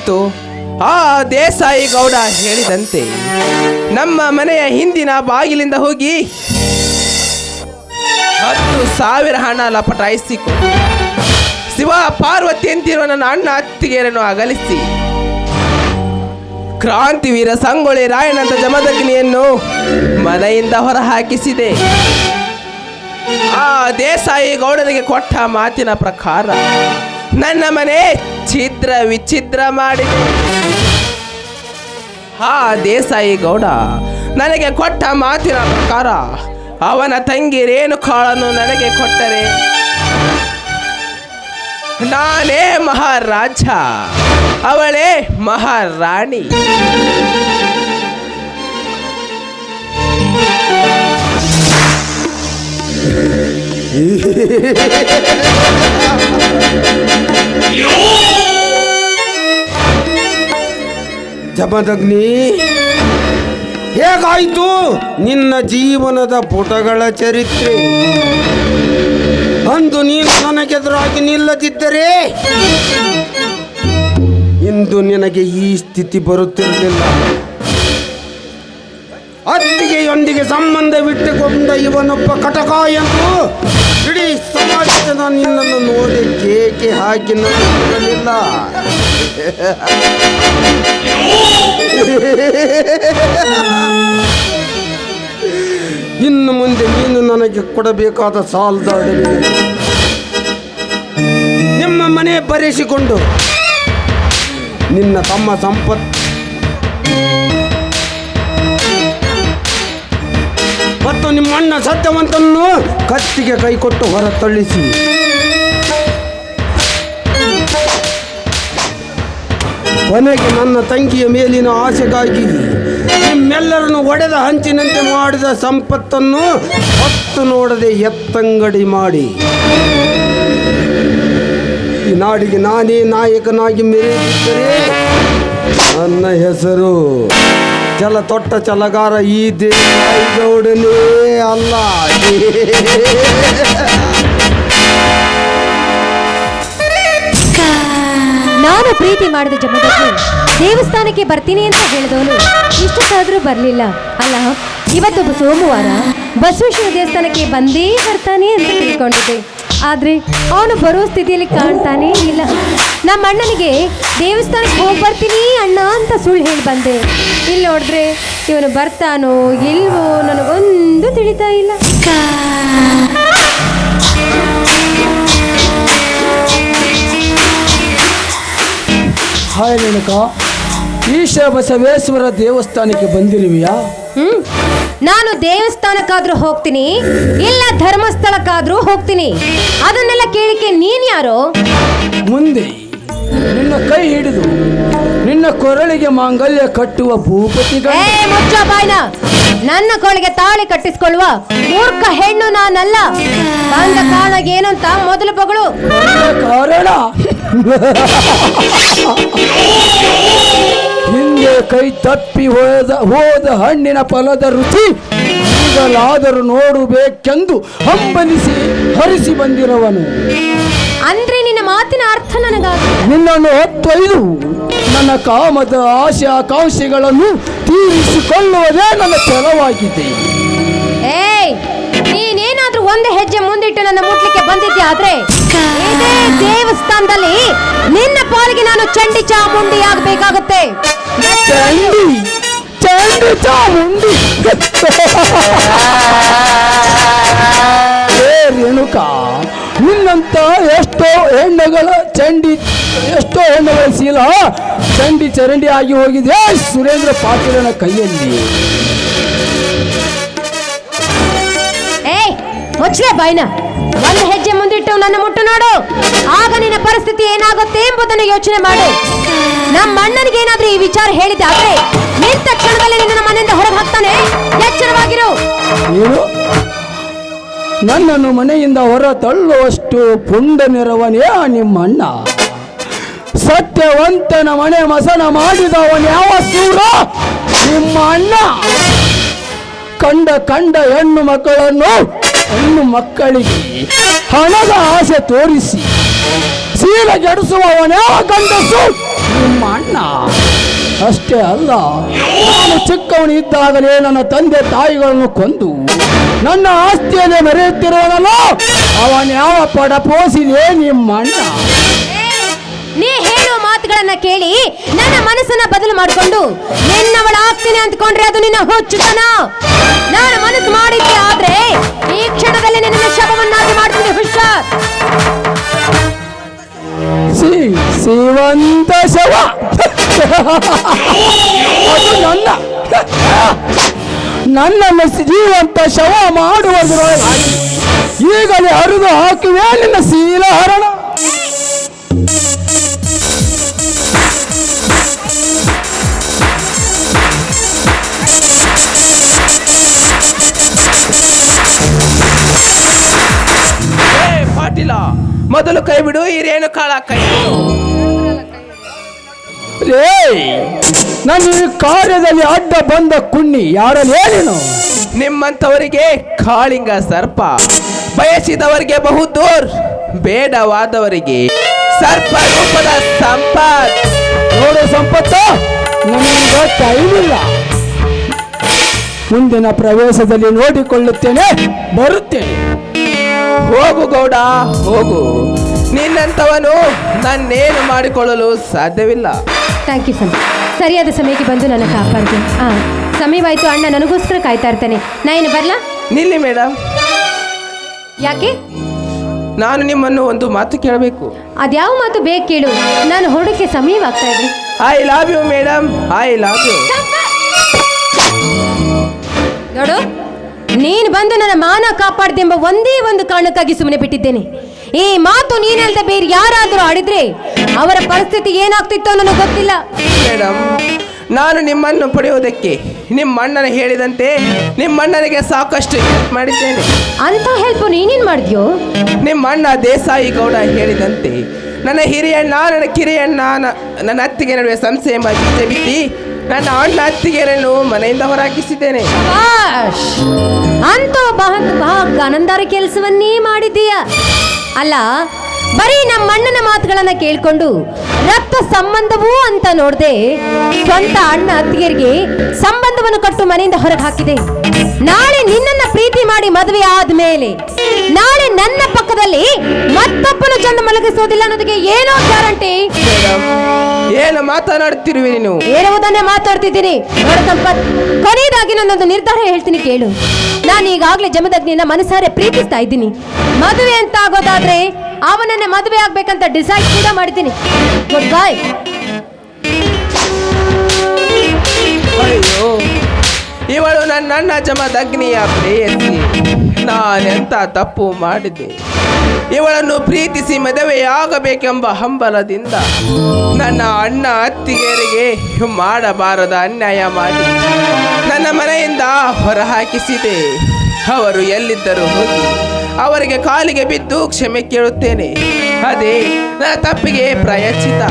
ಬಂತು. ಆ ದೇಸಾಯಿ ಗೌಡ ಹೇಳಿದಂತೆ, ನಮ್ಮ ಮನೆಯ ಹಿಂದಿನ ಬಾಗಿಲಿಂದ ಹೋಗಿ ಹತ್ತು ಸಾವಿರ ಹಣ ಲಪಟಾಯಿಸಿಕೊಂಡು ಶಿವ ಪಾರ್ವತಿ ಅಂತಿರುವ ನನ್ನ ಅಣ್ಣ ಅತ್ತಿಗೆಯರನ್ನು ಅಗಲಿಸಿ, ಕ್ರಾಂತಿವೀರ ಸಂಗೊಳ್ಳಿ ರಾಯಣ್ಣಂತ ಜಮದಗ್ನಿಯನ್ನು ಮನೆಯಿಂದ ಹೊರಹಾಕಿಸಿದೆ. ಆ ದೇಸಾಯಿ ಗೌಡನಿಗೆ ಕೊಟ್ಟ ಮಾತಿನ ಪ್ರಕಾರ ನನ್ನ ಮನೆ ಛಿದ್ರ ವಿಚಿತ್ರ ಮಾಡಿ. ಆ ದೇಸಾಯಿ ಗೌಡ, ನನಗೆ ಕೊಟ್ಟ ಮಾತಿನ ಪ್ರಕಾರ ಅವನ ತಂಗಿ ರೇಣುಕಾಳನ್ನು ನನಗೆ ಕೊಟ್ಟರೆ ನಾನೇ ಮಹಾರಾಜ, ಅವಳೇ ಮಹಾರಾಣಿ. ಜಮದಗ್ನಿ ಹೇಗಾಯಿತು ನಿನ್ನ ಜೀವನದ ಪುಟಗಳ ಚರಿತ್ರೆ? ಅಂದು ನೀನು ನನಗೆದುರಾಗಿ ನಿಲ್ಲದಿದ್ದರೆ ಇಂದು ನಿನಗೆ ಈ ಸ್ಥಿತಿ ಬರುತ್ತಿರಲಿಲ್ಲ. ಅತ್ತಿಗೆಯೊಂದಿಗೆ ಸಂಬಂಧವಿಟ್ಟುಕೊಂಡ ಇವನೊಬ್ಬ ಕಟಕ ಎಂದು ಇಡೀ ಸಮಾಜದ ನಿನ್ನನ್ನು ನೋಡಿ ಕೇಕೆ ಹಾಕಿ ನೋಡಲಿಲ್ಲ. ಇನ್ನು ಮುಂದೆ ನೀನು ನನಗೆ ಕೊಡಬೇಕಾದ ಸಾಲದ ಅಡವಿನ ನಿಮ್ಮ ಮನೆ ಬರೆಸಿಕೊಂಡು ನಿನ್ನ ತಮ್ಮ ಸಂಪತ್ ಅಣ್ಣ ಸತ್ಯವಂತನ್ನು ಕತ್ತಿಗೆ ಕೈಕೊಟ್ಟು ಹೊರ ತಳ್ಳಿಸಿ ಕೊನೆಗೆ ನನ್ನ ತಂಗಿಯ ಮೇಲಿನ ಆಸೆಗಾಗಿ ನಿಮ್ಮೆಲ್ಲರನ್ನು ಒಡೆದ ಹಂಚಿನಂತೆ ಮಾಡಿದ ಸಂಪತ್ತನ್ನು ಹೊತ್ತು ನೋಡದೆ ಎತ್ತಂಗಡಿ ಮಾಡಿ. ಈ ನಾಡಿಗೆ ನಾನೇ ನಾಯಕನಾಗಿ ಮೆರೆದಿದ್ದರೆ ನನ್ನ ಹೆಸರು ಜಲ ತೊಟ್ಟ ಚಲಗಾರ ಈ ದೇವಾಯಿಗೌಡನೇ ಅಲ್ಲ. ನಾನು ಪ್ರೀತಿ ಮಾಡಿದ ಜಮದಕ್ಕೆ ದೇವಸ್ಥಾನಕ್ಕೆ ಬರ್ತೀನಿ ಅಂತ ಹೇಳಿದವನು ಇಷ್ಟಕ್ಕಾದ್ರೂ ಬರಲಿಲ್ಲ. ಅಲ್ಲ ಇವತ್ತು ಸೋಮವಾರ ಬಸವೇಶ್ವರ ದೇವಸ್ಥಾನಕ್ಕೆ ಬಂದೇ ಬರ್ತಾನೆ ಅಂತ ತಿಳ್ಕೊಂಡಿದ್ದೆ. ಆದ್ರೆ ಅವನು ಬರೋ ಸ್ಥಿತಿಯಲ್ಲಿ ಕಾಣ್ತಾನೇ ಇಲ್ಲ. ನಮ್ಮ ಅಣ್ಣನಿಗೆ ದೇವಸ್ಥಾನಕ್ಕೆ ಹೋಗಿ ಬರ್ತೀನಿ ಅಣ್ಣ ಅಂತ ಸುಳ್ಳು ಹೇಳಿ ಬಂದೆ. ಇಲ್ಲಿ ನೋಡಿದ್ರೆ ಇವನು ಬರ್ತಾನೋ ಇಲ್ವೋ ನನಗೊಂದು ತಿಳಿತಾ ಇಲ್ಲ. ಹಾಯ್ ರೇಣುಕ ಈಶ ಬಸವೇಶ್ವರ ದೇವಸ್ಥಾನಕ್ಕೆ ಬಂದಿರುವಿಯಾ? ಹ್ಮ್ ನಾನು ದೇವಸ್ಥಾನಕ್ಕಾದ್ರೂ ಹೋಗ್ತೀನಿ ಇಲ್ಲ ಧರ್ಮಸ್ಥಳಕ್ಕಾದ್ರೂ ಹೋಗ್ತೀನಿ. ಅದನ್ನೆಲ್ಲ ಕೇಳಿಕೆ ನೀನ್ ಯಾರೋ? ಮುಂದೆ ನಿನ್ನ ಕೈ ಹಿಡಿದು ನಿನ್ನ ಕೊರಳಿಗೆ ಮಾಂಗಲ್ಯ ಕಟ್ಟುವ ಭೂಪತಿ ಏ ಮುಚ್ಚ ಬಾಯ್ನ. ನನ್ನ ಕೊಳಿಗೆ ತಾಳಿ ಕಟ್ಟಿಸ್ಕೊಳ್ಳುವ ಮೂರ್ಖ ಹೆಣ್ಣು ನಾನಲ್ಲ. ಬಂದ ಕಾರಣ ಏನಂತ ಮೊದಲು ಬಗಳು. ಕಾರಣ? ಹಿಂದೆ ಕೈ ತಪ್ಪಿ ಹೋದ ಹೋದ ಹಣ್ಣಿನ ಫಲದ ರುಚಿ. ಈಗಲಾದರೂ ನೋಡಬೇಕೆಂದು ಹಂಬಲಿಸಿ ಹರಿಸಿ ಬಂದಿರುವನು. ಅಂದ್ರೆ ನಿನ್ನ ಮಾತಿನ ಅರ್ಥ ನನಗಾಗ. ನಿನ್ನನ್ನು ಹೊತ್ತೊಯ್ದು ನನ್ನ ಕಾಮದ ಆಶೆ ಆಕಾಂಕ್ಷೆಗಳನ್ನು ತೀರಿಸಿಕೊಳ್ಳುವುದೇ ನನ್ನ ಛಲವಾಗಿದೆ ಏಯ್ ನೀನೇನಾದ್ರೂ ಒಂದು ಹೆಜ್ಜೆ ಮುಂದಿಟ್ಟು ನನ್ನ ಮುಟ್ಲಿಕ್ಕೆ ಬಂದಿದ್ದೆ ಆದ್ರೆ? ಇದೇ ದೇವಸ್ಥಾನದಲ್ಲಿ ನಿನ್ನ ಪಾಲಿಗೆ ನಾನು ಚಂಡಿ ಚಾಮುಂಡಿ ಆಗಬೇಕಾಗುತ್ತೆ ಚಂಡಿ? ಚಂಡಿ ಚಾಮುಂಡಿ ಏ ರೇಣುಕಾ ನಿನ್ನಂತ ಎಷ್ಟೋ ಹೆಣ್ಣುಗಳ ಚಂಡಿ, ಎಷ್ಟೋ ಹೆಣ್ಣುಗಳ ಶೀಲ ಚಂಡಿ ಚರಂಡಿ ಆಗಿ ಹೋಗಿದೆ. ಸುರೇಂದ್ರ ಪಾಟೀಲನ ಕೈಯಲ್ಲಿ. ಏಯ್ ಮುಚ್ಚಲೆ ಬಾಯ್ನ. ಒಂದು ಹೆಜ್ಜೆ ಮುಂದಿಟ್ಟು ನನ್ನ ಮುಟ್ಟು ನೋಡು. ಆಗ ನಿನ್ನ ಪರಿಸ್ಥಿತಿ ಏನಾಗುತ್ತೆ ಎಂಬುದನ್ನು ಯೋಚನೆ ಮಾಡು. ನಮ್ಮ ಅಣ್ಣನಿಗೆ ಏನಾದ್ರೂ ಈ ವಿಚಾರ ಹೇಳಿದೆ ಆದ್ರೆ ನಿಂತ ಕ್ಷಣದಲ್ಲಿ ನಿನ್ನ ಮನೆಯಿಂದ ಹೊರಗೆ ಹಾಕ್ತಾನೆ ಎಚ್ಚರವಾಗಿರು. ಏನು? ನನ್ನನ್ನು ಮನೆಯಿಂದ ಹೊರ ತಳ್ಳುವಷ್ಟು ಪುಂಡ ನೆರವನೇ ನಿಮ್ಮ ಅಣ್ಣ? ಸತ್ಯವಂತನ ಮನೆ ಮಸನ ಮಾಡಿದವನು ಯಾವ ಸೂರ? ನಿಮ್ಮ ಅಣ್ಣ? ಕಂಡ ಕಂಡ ಹೆಣ್ಣು ಮಕ್ಕಳನ್ನು ಹೆಣ್ಣು ಮಕ್ಕಳಿಗೆ ಹಣದ ಆಸೆ ತೋರಿಸಿ ಸೀಲ ಗೆಡಿಸುವವನೇ ಗಂಡಸು? ನಿಮ್ಮ ಅಣ್ಣ ಅಷ್ಟೇ ಅಲ್ಲ ನಾನು ಚಿಕ್ಕವನಿದ್ದಾಗಲೇ ನನ್ನ ತಂದೆ ತಾಯಿಗಳನ್ನು ಕೊಂದು ನನ್ನ ಆಸ್ತಿಯನ್ನು ಮೆರೆಯುತ್ತಿರುವನಲ್ಲ ಅವನ ಯಾವ ಪಡ ಪೋಸಿದೆ ನಿಮ್ಮ ಅಣ್ಣ ನೀ ಹೇಳುವ ಮಾತುಗಳನ್ನ ಕೇಳಿ ನನ್ನ ಮನಸ್ಸನ್ನ ಬದಲು ಮಾಡಿಕೊಂಡು ನಿನ್ನವಳ ಆಗ್ತೀನಿ ಅಂದ್ಕೊಂಡ್ರೆ ಅದು ನಿನ್ನ ಹುಚ್ಚುತನ. ನಾನು ಮನಸ್ಸು ಮಾಡಿದ್ದೆ ಆದ್ರೆ ಈ ಕ್ಷಣದಲ್ಲಿ ನಿನ್ನ ಸಿ ಶಿವಂತ ಶವ. ಅದು ನನ್ನ. ನನ್ನ ಜೀವಂತ ಶವ ಮಾಡುವುದರೊಳಗಾಗಿ ಈಗಲೇ ಹರಿದು ಹಾಕಿವೆ ನಿನ್ನ ಶೀಲ ಹರಣ ಮೊದಲು ಕೈ ಬಿಡು ಈ ಕಾಳ ಕೈ ಬಿಡು. ರೇ ನನ್ನ ಈ ಕಾರ್ಯದಲ್ಲಿ ಅಡ್ಡ ಬಂದ ಕುಣ್ಣಿ ಯಾರಲ್ಲಿ ನೀನು ನಿಮ್ಮಂಥವರಿಗೆ ಕಾಳಿಂಗ ಸರ್ಪ ಬಯಸಿದವರಿಗೆ ಬಹುದೂರ್ ಬೇಡವಾದವರಿಗೆ ಸರ್ಪ ರೂಪದ ಸಂಪತ್. ನೋಡು ಸಂಪತ್ತು ನಮ್ಮಿಂದ ಕೈಲಿಲ್ಲ ಮುಂದಿನ ಪ್ರವೇಶದಲ್ಲಿ ನೋಡಿಕೊಳ್ಳುತ್ತೇನೆ ಬರುತ್ತೇನೆ. ಗೌಡ ಹೋಗು. ನಿನ್ನಂತವನು ನನ್ನೇನು ಮಾಡಿಕೊಳ್ಳಲು ಸಾಧ್ಯವಿಲ್ಲ. ಥ್ಯಾಂಕ್ ಯು ಸರ್ ಸರಿಯಾದ ಸಮಯಕ್ಕೆ ಬಂದು ನನ್ನ ಕಾಪಾಡಿದೆ. ಹಾ ಸಮಯವಾಯ್ತು ಅಣ್ಣ ನನಗೋಸ್ಕರ ಕಾಯ್ತಾ ಇರ್ತಾನೆ. ನಾ ಏನು ಬರ್ಲಾ? ನಿಲ್ಲಿ ಮೇಡಮ್ ಯಾಕೆ? ನಾನು ನಿಮ್ಮನ್ನು ಒಂದು ಮಾತು ಕೇಳಬೇಕು. ಅದ್ಯಾವ ಮಾತು ಬೇಕು ಕೇಳು. ನಾನು ಹೊರಡಕ್ಕೆ ಸಮಯವಾಗ್ತಾ ಇದೆ. I love you madam I love you ನೋಡು. ನೀನು ಬಂದು ನನ್ನ ಮಾನ ಕಾಪಾಡ್ದೆಂಬ ಒಂದೇ ಒಂದು ಕಾರಣಕ್ಕಾಗಿ ಸುಮ್ಮನೆ ಬಿಟ್ಟಿದ್ದೇನೆ. ಈ ಮಾತು ನೀನಲ್ದ ಬೇರೆ ಯಾರಾದರೂ ಆಡಿದ್ರೆ ಅವರ ಪರಿಸ್ಥಿತಿ ಏನಾಗ್ತಿತ್ತೋ ನನಗೆ ಗೊತ್ತಿಲ್ಲ. ಮೇಡಮ್ ನಾನು ನಿಮ್ಮನ್ನು ಪಡೆಯುವುದಕ್ಕೆ ನಿಮ್ಮ ಅಣ್ಣನ ಹೇಳಿದಂತೆ ನಿಮ್ಮ ಅಣ್ಣನಿಗೆ ಸಾಕಷ್ಟು ಹೆಲ್ಪ್ ಮಾಡಿದ್ದೇನೆ. ಅಂತ ಹೆಲ್ಪ್ ನೀನೇನ್ ಮಾಡಿದ್ಯೋ? ನಿಮ್ಮ ಅಣ್ಣ ದೇಸಾಯಿ ಗೌಡ ಹೇಳಿದಂತೆ ನನ್ನ ಹಿರಿಯಣ್ಣ ನನ್ನ ಕಿರಿಯಣ್ಣ ನ- ನನ್ನ ಅತ್ತಿಗೆ ನಡುವೆ ಸಂಶಯ ಎಂಬ ಬೀಜ ಬಿತ್ತಿ ನನ್ನ ಅಣ್ಣ ಅತ್ತಿಗೆರನ್ನು ಮನೆಯಿಂದ ಹೊರಹಾಕಿಸಿದ್ದೇನೆ. ಅಂತ ಬಹತ್ ಬಹಳ ಆನಂದಾರ ಕೆಲಸವನ್ನೇ ಮಾಡಿದೀಯ ಅಲ್ಲ ಬರೀ ನಮ್ಮ ಅಣ್ಣನ ಮಾತುಗಳನ್ನ ಕೇಳ್ಕೊಂಡು ರಕ್ತ ಸಂಬಂಧವೂ ಅಂತ ನೋಡ್ದೆ ಸ್ವಂತ ಅಣ್ಣ ಅತ್ತಿಗೆರಿಗೆ ಸಂಬಂಧವನ್ನು ಕಟ್ಟು ಮನೆಯಿಂದ ಹೊರಗೆ ಹಾಕಿದೆ. ನಾಳೆ ನಿನ್ನನ್ನ ಪ್ರೀತಿ ಮಾಡಿ ಮದುವೆ ಆದ್ಮೇಲೆ ನಾಳೆ ನನ್ನ ಪಕ್ಕದಲ್ಲಿ ಮತ್ತೊಬ್ಬನ ಚಂದ ಮಲಗಿಸೋದಿಲ್ಲ ಅನ್ನೋದಕ್ಕೆ ಏನೋ ಗ್ಯಾರಂಟಿ? ಏನು ಮಾತನಾಡುತ್ತಿರುವಿರಿ ನೀವು ಹೇಳುವುದನ್ನೇ ಮಾತಾಡ್ತಿದ್ದೀನಿ. ನೋಡ ಸಂಪತ್ ಕೊನೆಯದಾಗಿ ನನ್ನೊಂದು ನಿರ್ಧಾರ ಹೇಳ್ತೀನಿ ಕೇಳು. ನಾನು ಈಗಾಗಲೇ ಜಮದಗ್ನಿಯನ್ನ ಮನಸಾರೆ ಪ್ರೀತಿಸ್ತಾ ಇದ್ದೀನಿ. ಮದುವೆ ಅಂತ ಆಗೋದಾದ್ರೆ ಅವನನ್ನೇ ಮದುವೆ ಆಗ್ಬೇಕಂತ ಡಿಸೈಡ್ ಕೂಡ ಮಾಡಿದ್ದೀನಿ. ಗುಡ್ ಬಾಯ್ ಅಯ್ಯೋ ಇವಳು ನನ್ನ ಜಮದಗ್ನಿಯ ಪ್ರೇಯಸಿ. ನಾನೆಂತ ತಪ್ಪು ಮಾಡಿದೆ? ಇವಳನ್ನು ಪ್ರೀತಿಸಿ ಮದುವೆಯಾಗಬೇಕೆಂಬ ಹಂಬಲದಿಂದ ನನ್ನ ಅಣ್ಣ ಅತ್ತಿಗೆರಿಗೆ ಮಾಡಬಾರದ ಅನ್ಯಾಯ ಮಾಡಿ ನನ್ನ ಮನೆಯಿಂದ ಹೊರಹಾಕಿಸಿದೆ. ಅವರು ಎಲ್ಲಿದ್ದರೂ ಅವರಿಗೆ ಕಾಲಿಗೆ ಬಿದ್ದು ಕ್ಷಮೆ ಕೇಳುತ್ತೇನೆ. ಅದೇ, ನನ್ನ ತಪ್ಪಿಗೆ ಪ್ರಾಯಶ್ಚಿತ.